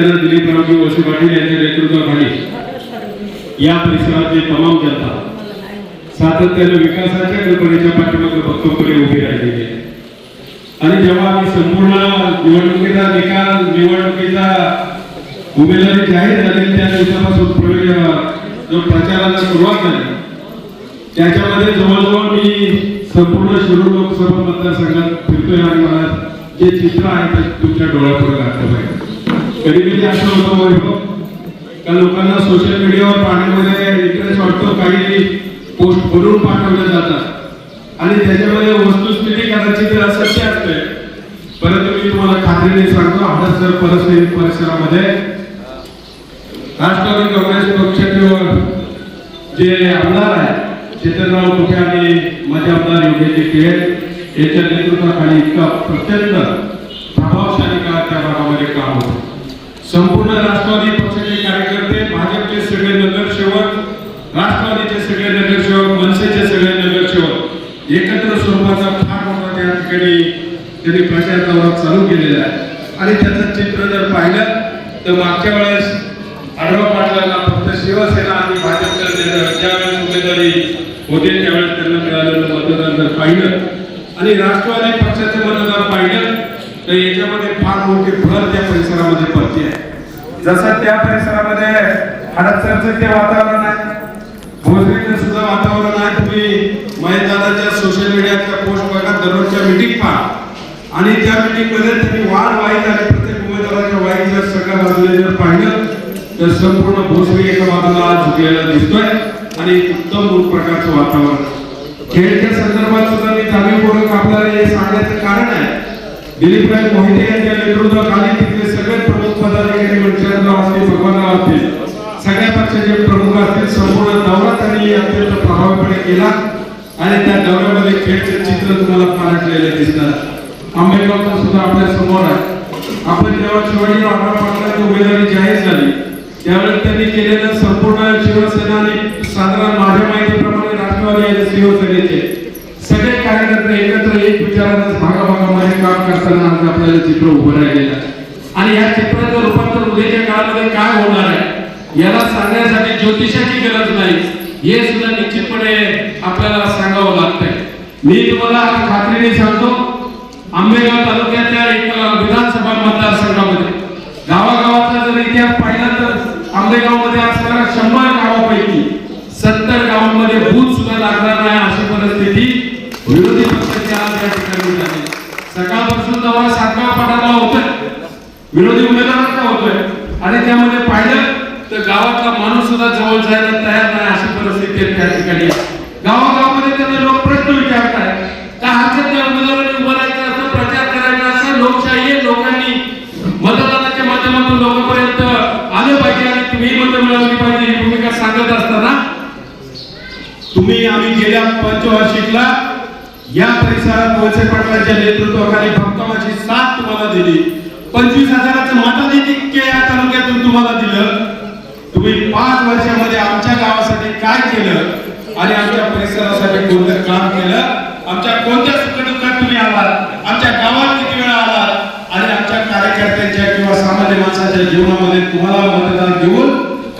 सत्येंद्र दिलीप रामजी वसू पाटील यांच्या नेतृत्वाखाली. या परिसरातली तमाम जनता सातत्याने विकासाच्या कल्पनेच्या पाठीमागे भक्तपुढे उभी राहिलेली आहे. आणि जेव्हा आम्ही संपूर्ण निवडणुकीचा निकाल निवडणुकीचा उमेदवारी जाहीर झालेली त्या दिवसापासून प्रवेश जो प्रचाराला सुरुवात झाली त्याच्यामध्ये जवळजवळ मी संपूर्ण शिरूर लोकसभा मतदारसंघात फिरतोय आणि मला जे चित्र आहे ते तुमच्या डोळ्यापुढे घातलं पाहिजे कधी असं होतं वैभव त्या लोकांना सोशल मीडियावर पाहण्यामध्ये इंटरेस्ट वाटतो काही पोस्ट भरून पाठवल्या जातात. आणि त्याच्यामध्ये वस्तुस्थिती कदाचित असत्य असते परंतु मी तुम्हाला खात्रीने सांगतो हडसर परिसर परिसरामध्ये. राष्ट्रवादी काँग्रेस पक्षाचे जे आमदार आहेत चेतनराव कुठे आणि माझे आमदार योगेश केळ यांच्या नेतृत्वाखाली इतका प्रचंड प्रभावशाली काळ त्या भागामध्ये काम होतं संपूर्ण राष्ट्रवादी पक्षाचे कार्यकर्ते भाजपचे सगळे नगरसेवक राष्ट्रवादीचे सगळे नगरसेवक मनसेचे सगळे नगरसेवक एकत्र स्वरूपाचा फार मोठा त्या ठिकाणी त्यांनी प्रचार दौरा चालू केलेला आहे. आणि त्याचं चित्र जर पाहिलं तर मागच्या वेळेस आढावा पाटलांना फक्त शिवसेना आणि भाजपच्या ज्यावेळेस उमेदवारी होते त्यावेळेस त्यांना मिळालेलं मतदान जर पाहिलं आणि राष्ट्रवादी पक्षाचं मतदान पाहिलं तर याच्यामध्ये फार मोठी भर त्या परिसरामध्ये पडते आहे. जसं त्या परिसरामध्ये हडपसरचं ते वातावरण आहे भोसरीचं सुद्धा वातावरण आहे. तुम्ही महेशदादाच्या सोशल मीडियाच्या पोस्ट बघा दररोजच्या मीटिंग पहा. आणि त्या मीटिंगमध्ये तुम्ही वाढ वाईट आणि प्रत्येक उमेदवाराच्या वाईट जर सगळ्या बाजूने जर पाहिलं तर संपूर्ण भोसरी एका बाजूला झुकलेला दिसतोय आणि उत्तम प्रकारचं वातावरण खेळच्या संदर्भात सुद्धा मी जाणीवपूर्वक आपल्याला हे सांगण्याचं कारण आहे. दिलीपराय मोहिते यांच्या नेतृत्व केला आणि त्या दौऱ्यामध्ये खेळचे चित्र तुम्हाला पालटलेले दिसतात. आंबेगावचा सुद्धा आपल्यासमोर आहे. आपण जेव्हा शिवाजी आढाव पाटलांची उमेदवारी जाहीर झाली त्यावेळेस त्यांनी केलेलं संपूर्ण शिवसेना आणि साधारण माझ्या माहितीप्रमाणे राष्ट्रवादी आणि शिवसेनेचे सगळे कार्यकर्ते एकत्र एक विचारानं भागाभागामध्ये काम करताना आज आपल्याला चित्र उभं राहिलेलं आहे. आणि या चित्राचं रूपांतर उद्याच्या काळामध्ये काय होणार आहे याला सांगण्यासाठी ज्योतिषाची गरज नाही. हे सुद्धा निश्चितपणे आपल्याला सांगावं लागतंय. मी तुम्हाला खात्रीने सांगतो आंबेगाव तालुक्याच्या एक विधानसभा मतदारसंघामध्ये. गावागावाचा जर इतिहास पाहिला तर आंबेगावमध्ये असणाऱ्या शंभर गावापैकी सत्तर गावांमध्ये बूथ सुद्धा लागणार नाही अशी परिस्थिती विरोधी पक्षाची आज या ठिकाणी झाली. सकाळपासून जवळ सातवा पडायला होतोय. विरोधी उमेदवारांचा होतोय. आणि त्यामध्ये पाहिलं तर गावातला माणूस सुद्धा जवळ जायला तयार नाही अशी परिस्थिती त्या ठिकाणी गावागावामध्ये त्यांना लोक प्रश्न विचारतात. का हरकत नाही उमेदवारांनी उभं राहायचं असं प्रचार करायचा असं लोकशाही आहे? लोकांनी मतदानाच्या माध्यमातून लोकांपर्यंत आलं पाहिजे आणि तुम्ही मत मिळवली पाहिजे ही भूमिका सांगत असताना तुम्ही आम्ही गेल्या पंचवार्षिकला या परिसरात वळसे पाटलांच्या नेतृत्वाखाली भक्तमाची साथ तुम्हाला दिली. पंचवीस हजाराचं मताधिक्य या तालुक्यातून तुम्हाला दिलं तुम्ही पाच वर्षामध्ये आमच्या गावासाठी काय केलं आणि आमच्या परिसरासाठी कोणतं काम केलं? आमच्या कोणत्या सुखदुःखात तुम्ही आलात? आमच्या गावात किती वेळा आलात? आणि आमच्या कार्यकर्त्यांच्या किंवा सामान्य माणसाच्या जीवनामध्ये तुम्हाला मतदान देऊन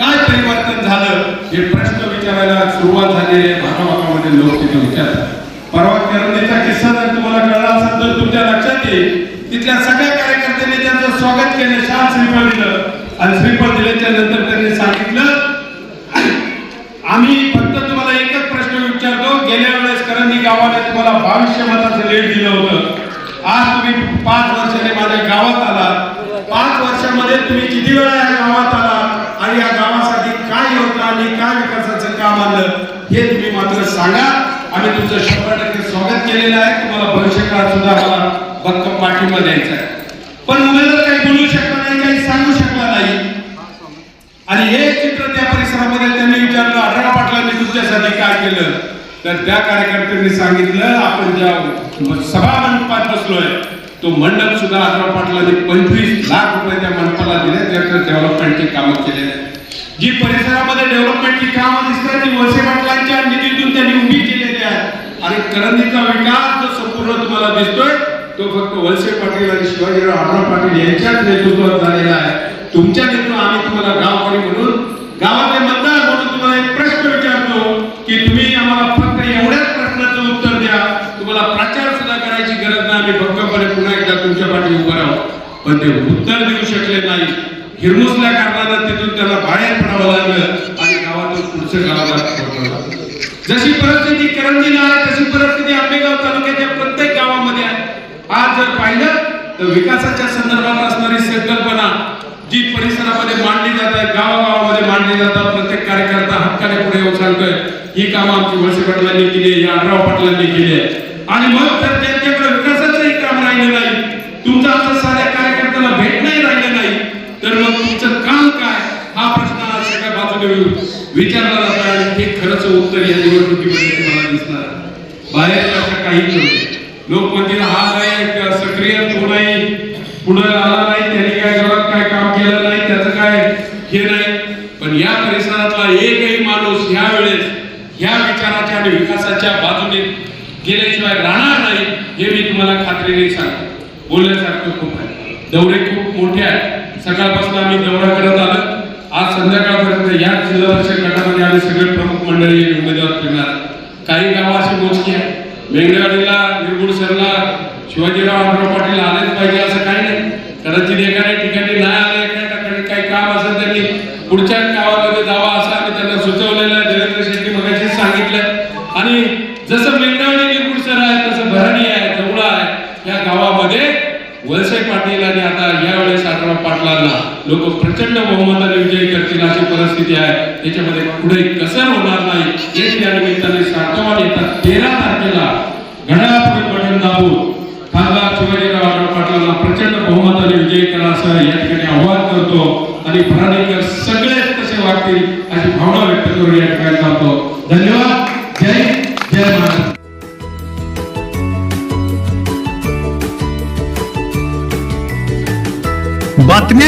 काय परिवर्तन झालं? हे प्रश्न विचारायला सुरुवात झाली आहे. भागाभागामध्ये लोक तिथे विचारतात परवा करंदीचा किस्सा जर तुम्हाला कळला असेल तर तुमच्या लक्षात येईल. तिथल्या सगळ्या कार्यकर्त्यांनी त्यांचं स्वागत केलं शाल श्रीफळ दिलं. आणि श्रीफळ दिल्याच्या नंतर त्यांनी सांगितलं आम्ही गेल्या वेळेस करंदी गावाने तुम्हाला बावीसशे मताचं लीड दिलं होतं. आज तुम्ही पाच वर्षाने माझ्या गावात आला पाच वर्षामध्ये तुम्ही किती वेळा या गावात आला आणि या गावासाठी काय योजना आणि काय विकासाचं काम आलं हे तुम्ही मात्र सांगा. आम्ही तुमचं शंभर टक्के स्वागत केलेलं आहे. तुम्हाला भविष्य काळात सुद्धा आम्हाला भक्कम पाठिंबा द्यायचा आहे. पण उमेदवार काही बोलू शकला नाही काही सांगू शकला नाही. आणि हे चित्र त्या परिसरामध्ये त्यांनी विचारलं. अठरा पाटलांनी तुमच्यासाठी काय केलं? तर त्या कार्यकर्त्यांनी सांगितलं आपण ज्या सभा मंडपात बसलोय तो मंडप सुद्धा आढळराव पाटलांनी पंचवीस लाख रुपये त्या मंडपाला दिले त्याचं डेव्हलपमेंटची कामं केलेली आहेत. जी परिसरामध्ये डेव्हलपमेंटची कामं दिसतात ती वळसे पाटलांच्या निधीतून त्यांनी उभी केलेली आहे आणि करंदीचा विकास जो संपूर्ण तुम्हाला दिसतोय तो फक्त वळसे पाटील आणि शिवाजीराव आढळराव पाटील यांच्याच नेतृत्वात झालेला आहे. तुमच्या नेतृत्व आम्ही तुम्हाला गावकरी म्हणून गावातले मतदार म्हणून तुम्हाला एक तुम्हाला प्रचार सुद्धा करायची गरज नाही. आम्ही भक्कमपणे पुन्हा एकदा तुमच्या पाठी उभं राहू. पण ते उत्तर देऊ शकले नाही. हिरमुसल्या कारणानं तिथून त्यांना बाहेर पडावं लागलं आणि गावातून पुढचं गावाला जशी परिस्थिती करंजीला आहे तशी परिस्थिती आंबेगाव तालुक्याच्या प्रत्येक गावामध्ये आहे. आज जर पाहिलं तर विकासाच्या संदर्भात असणारी संकल्पना जी परिसरामध्ये मांडली जातात गावागावामध्ये मांडली जातात प्रत्येक कार्यकर्ता हक्काने पुढे येऊन सांगतोय ही कामं आमची वळसे पाटलांनी केली आहे, या आढराव पाटलांनी केली आहे. आणि मग तर त्यांच्याकडे विकासाचंही काम राहिलं नाही. तुमचं असं साध्या कार्यकर्त्याला भेटणंही राहिलं नाही. तर मग तुमचं काम काय? हा प्रश्न आज सगळ्या बाजूने विचारला जात आणि हे खरंच उत्तर या निवडणुकीमध्ये तुम्हाला दिसणार. बाहेर असं काही लोकमतीला लोक म्हणतील हा नाही एक सक्रिय कोणाही पुढे आला नाही त्यांनी काय गावात काय काम केलं नाही त्याचं काय हे नाही. पण या परिसरातला एकही माणूस ह्या वेळेस ह्या विचाराच्या आणि विकासाच्या बाजूने गेल्याशिवाय राहणार नाही हे मी तुम्हाला खात्रीने सांगतो. बोलण्यासारखं खूप आहे. दौरे खूप मोठे आहेत. सकाळपासून आम्ही दौरा करत आलो आज संध्याकाळपर्यंत या जिल्हा परिषद गटामध्ये आम्ही सगळे प्रमुख मंडळी उमेदवार फिरणार काही गावं अशी मोजकी आहेत. मेंढेवाडीला निरगुड सरला शिवाजीराव आढराव पाटील आलेच पाहिजे असं काही नाही. कदाचित एखाद्या ठिकाणी नाही आले एखाद्या ठिकाणी काही काम असेल त्यांनी पुढच्या पाटलांना. लोक प्रचंड बहुमताने विजयी करतील अशी परिस्थिती आहे. त्याच्यामध्ये पुढे कसर होणार नाही? हेच या निमित्ताने सांगतो येतात. तेरा तारखेला घडापुढे बटन दाबून खासदार शिवाजीराव आढराव पाटलांना प्रचंड बहुमताने विजयी करा असं या ठिकाणी आव्हान करतो. आणि भराणीकर सगळेच कसे वागतील अशी भावना व्यक्त करून या ठिकाणी जातो धन्यवाद. जय जय महाराज